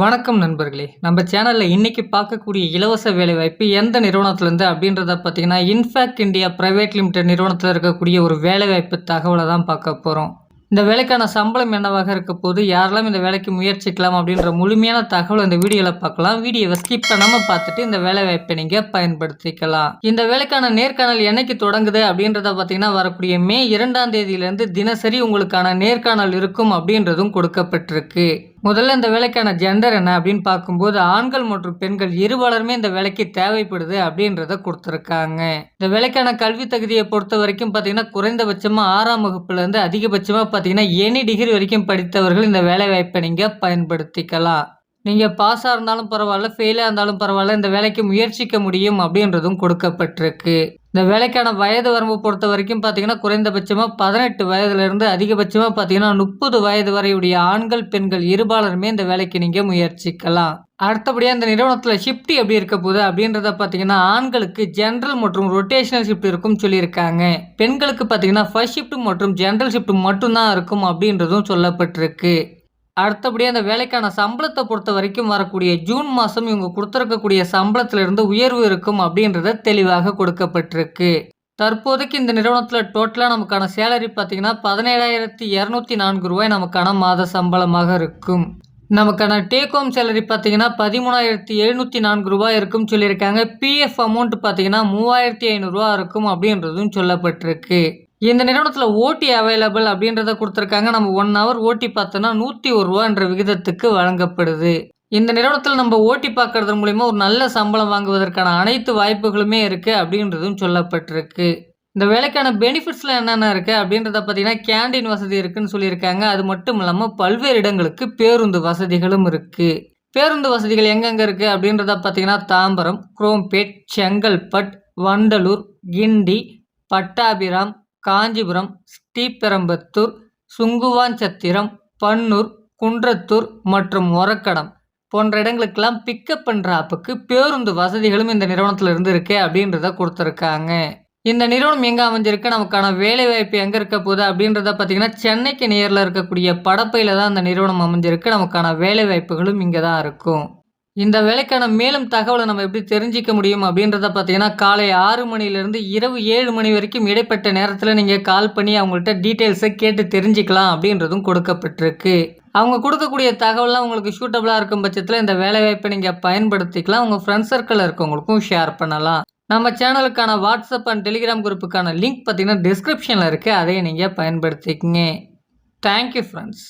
வணக்கம் நண்பர்களே. நம்ம சேனலில் இன்றைக்கி பார்க்கக்கூடிய இலவச வேலைவாய்ப்பு எந்த நிறுவனத்துலேருந்து அப்படின்றத பார்த்தீங்கன்னா இன்ஃபேக்ட் இந்தியா ப்ரைவேட் லிமிடெட் நிறுவனத்தில் இருக்கக்கூடிய ஒரு வேலைவாய்ப்பு தகவலை தான் பார்க்க போகிறோம் இந்த வேலைக்கான சம்பளம் என்னவாக இருக்க போது யாரெல்லாம் இந்த வேலைக்கு முயற்சிக்கலாம் அப்படின்ற முழுமையான தகவல் இந்த வீடியோவில் பார்க்கலாம். வீடியோவை ஸ்கிப் பண்ணாமல் பார்த்துட்டு இந்த வேலைவாய்ப்பை நீங்கள் பயன்படுத்திக்கலாம். இந்த வேலைக்கான நேர்காணல் என்னைக்கு தொடங்குது அப்படின்றத பார்த்தீங்கன்னா வரக்கூடிய மே இரண்டாம் தேதியிலேருந்து தினசரி உங்களுக்கான நேர்காணல் இருக்கும் அப்படின்றதும் கொடுக்கப்பட்டிருக்கு. முதல்ல இந்த வேலைக்கான ஜெண்டர் என்ன அப்படின்னு பார்க்கும்போது ஆண்கள் மற்றும் பெண்கள் இருவலருமே இந்த வேலைக்கு தேவைப்படுது அப்படின்றத கொடுத்துருக்காங்க. இந்த வேலைக்கான கல்வி தகுதியை பொறுத்த வரைக்கும் பார்த்தீங்கன்னா குறைந்தபட்சமாக ஆறாம் வகுப்புலேருந்து அதிகபட்சமாக பார்த்தீங்கன்னா எனி டிகிரி வரைக்கும் படித்தவர்கள் இந்த வேலை வாய்ப்பை நீங்கள் பயன்படுத்திக்கலாம். நீங்கள் பாஸாக இருந்தாலும் பரவாயில்ல ஃபெயிலாக இருந்தாலும் பரவாயில்ல இந்த வேலைக்கு முயற்சிக்க முடியும் அப்படின்றதும் கொடுக்கப்பட்டிருக்கு. இந்த வேலைக்கான வயது வரம்பு பொறுத்த வரைக்கும் பார்த்தீங்கன்னா குறைந்தபட்சமாக பதினெட்டு வயதுலேருந்து அதிகபட்சமாக பார்த்தீங்கன்னா முப்பது வயது வரையுடைய ஆண்கள் பெண்கள் இருபாலருமே இந்த வேலைக்கு நீங்கள் முயற்சிக்கலாம். அடுத்தபடியாக இந்த நிறுவனத்தில் ஷிஃப்ட் எப்படி இருக்க போகுது அப்படின்றத பார்த்தீங்கன்னா ஆண்களுக்கு ஜென்ரல் மற்றும் ரொட்டேஷனல் ஷிஃப்ட் இருக்கும் சொல்லியிருக்காங்க. பெண்களுக்கு பார்த்தீங்கன்னா ஃபர்ஸ்ட் ஷிஃப்ட் மற்றும் ஜென்ரல் ஷிஃப்ட் மட்டும்தான் இருக்கும் அப்படின்றதும் சொல்லப்பட்டிருக்கு. அடுத்தபடியாக அந்த வேலைக்கான சம்பளத்தை பொறுத்த வரைக்கும் வரக்கூடிய ஜூன் மாதம் இவங்க கொடுத்துருக்கக்கூடிய சம்பளத்திலிருந்து உயர்வு இருக்கும் அப்படின்றத தெளிவாக கொடுக்கப்பட்டிருக்கு. தற்போதைக்கு இந்த நிறுவனத்தில் டோட்டலாக நமக்கான சேலரி பார்த்தீங்கன்னா பதினேழாயிரத்தி இரநூத்தி நான்கு ரூபாய் நமக்கான மாத சம்பளமாக இருக்கும். நமக்கான டேக் ஹோம் சேலரி பார்த்தீங்கன்னா பதிமூணாயிரத்தி எழுநூற்றி நான்கு ரூபாய் இருக்கும்னு சொல்லியிருக்காங்க. பிஎஃப் அமௌண்ட் பார்த்தீங்கன்னா மூவாயிரத்தி ஐநூறுரூவா இருக்கும் அப்படின்றதும் சொல்லப்பட்டிருக்கு. இந்த நிறுவனத்தில் ஓட்டி அவைலபிள் அப்படின்றத கொடுத்துருக்காங்க. நம்ம ஒன் ஹவர் ஓட்டி பார்த்தோன்னா நூற்றி ஒரு ரூபான்ற விகிதத்துக்கு வழங்கப்படுது. இந்த நிறுவனத்தில் நம்ம ஓட்டி பார்க்கறது மூலிமா ஒரு நல்ல சம்பளம் வாங்குவதற்கான அனைத்து வாய்ப்புகளுமே இருக்குது அப்படின்றதும் சொல்லப்பட்டிருக்கு. இந்த வேலைக்கான பெனிஃபிட்ஸில் என்னென்ன இருக்குது அப்படின்றத பார்த்தீங்கன்னா கேண்டீன் வசதி இருக்குன்னு சொல்லியிருக்காங்க. அது மட்டும் இல்லாமல் பல்வேறு இடங்களுக்கு பேருந்து வசதிகளும் இருக்குது பேருந்து வசதிகள் எங்கெங்கே இருக்குது அப்படின்றத பார்த்தீங்கன்னா தாம்பரம் குரோம்பேட் செங்கல்பட் வண்டலூர் கிண்டி பட்டாபிராம் காஞ்சிபுரம் ஸ்ரீபெரம்பத்தூர் சுங்குவாஞ்சத்திரம் பன்னூர் குன்றத்தூர் மற்றும் ஒரக்கடம் போன்ற இடங்களுக்கெல்லாம் பிக்கப் பண்ணுற ஆப்புக்கு பேருந்து வசதிகளும் இந்த நிறுவனத்தில் இருந்திருக்கு அப்படின்றத கொடுத்துருக்காங்க. இந்த நிறுவனம் எங்கே அமைஞ்சிருக்கு நமக்கான வேலைவாய்ப்பு எங்கே இருக்க போகுது அப்படின்றத பார்த்தீங்கன்னா சென்னைக்கு நேரில் இருக்கக்கூடிய படப்பையில் தான் இந்த நிறுவனம் அமைஞ்சிருக்கு. நமக்கான வேலைவாய்ப்புகளும் இங்கே தான் இருக்கும். இந்த வேலைக்கான மேலும் தகவலை நம்ம எப்படி தெரிஞ்சிக்க முடியும் அப்படின்றத பார்த்தீங்கன்னா காலை ஆறு மணிலேருந்து இரவு ஏழு மணி வரைக்கும் இடைப்பட்ட நேரத்தில் நீங்கள் கால் பண்ணி அவங்கள்ட்ட டீட்டெயில்ஸை கேட்டு தெரிஞ்சுக்கலாம் அப்படின்றதும் கொடுக்கப்பட்டிருக்கு. அவங்க கொடுக்கக்கூடிய தகவலாம் உங்களுக்கு சூட்டபுளாக இருக்கும் பட்சத்தில் இந்த வேலைவாய்ப்பை நீங்கள் பயன்படுத்திக்கலாம். உங்கள் ஃப்ரெண்ட்ஸ் சர்க்கிளில் இருக்கவங்களுக்கும் ஷேர் பண்ணலாம். நம்ம சேனலுக்கான வாட்ஸ்அப் அண்ட் டெலிகிராம் குரூப்புக்கான லிங்க் பார்த்தீங்கன்னா டிஸ்கிரிப்ஷனில் இருக்குது அதையும் நீங்கள் பயன்படுத்திக்கங்க. Thank you friends